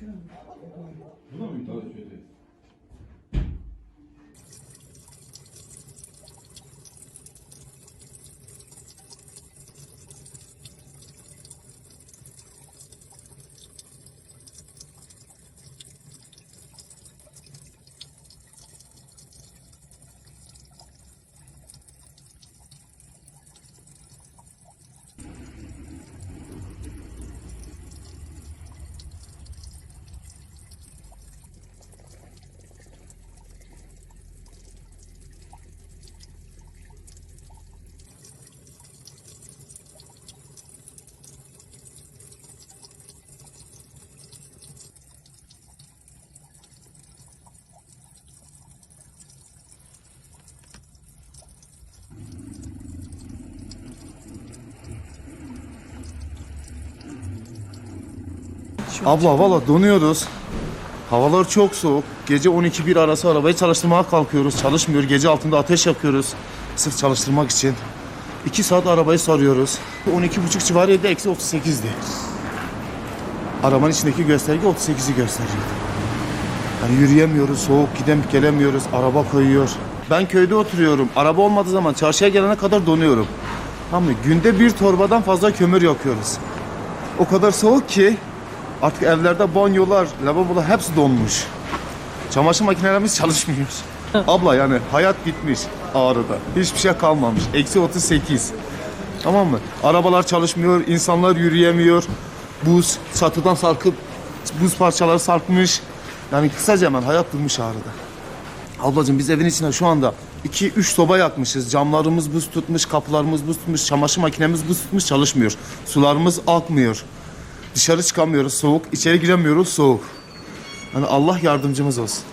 해가 an Abla valla donuyoruz. Havalar çok soğuk. Gece 12-1 arası arabayı çalıştırmaya kalkıyoruz. Çalışmıyor. Gece altında ateş yakıyoruz. Sırf çalıştırmak için. 2 saat arabayı sarıyoruz. 12.5 civarıydı. Eksi 38'di. Arabanın içindeki gösterge 38'i gösteriyor. Yani yürüyemiyoruz. Soğuk gidip gelemiyoruz. Araba koyuyor. Ben köyde oturuyorum. Araba olmadığı zaman çarşıya gelene kadar donuyorum. Tamam mı? Günde bir torbadan fazla kömür yakıyoruz. O kadar soğuk ki artık evlerde banyolar, lavabolar hepsi donmuş. Çamaşır makinelerimiz çalışmıyor. Abla yani hayat bitmiş Ağrı'da. Hiçbir şey kalmamış. Eksi 38. Tamam mı? Arabalar çalışmıyor, insanlar yürüyemiyor. Buz çatıdan sarkıp buz parçaları sarkmış. Yani kısaca hemen hayat durmuş Ağrı'da. Ablacığım biz evin içine şu anda 2-3 soba yakmışız. Camlarımız buz tutmuş, kapılarımız buz tutmuş, çamaşır makinemiz buz tutmuş çalışmıyor. Sularımız akmıyor. Dışarı çıkamıyoruz soğuk, içeri giremiyoruz soğuk. Hani Allah yardımcımız olsun.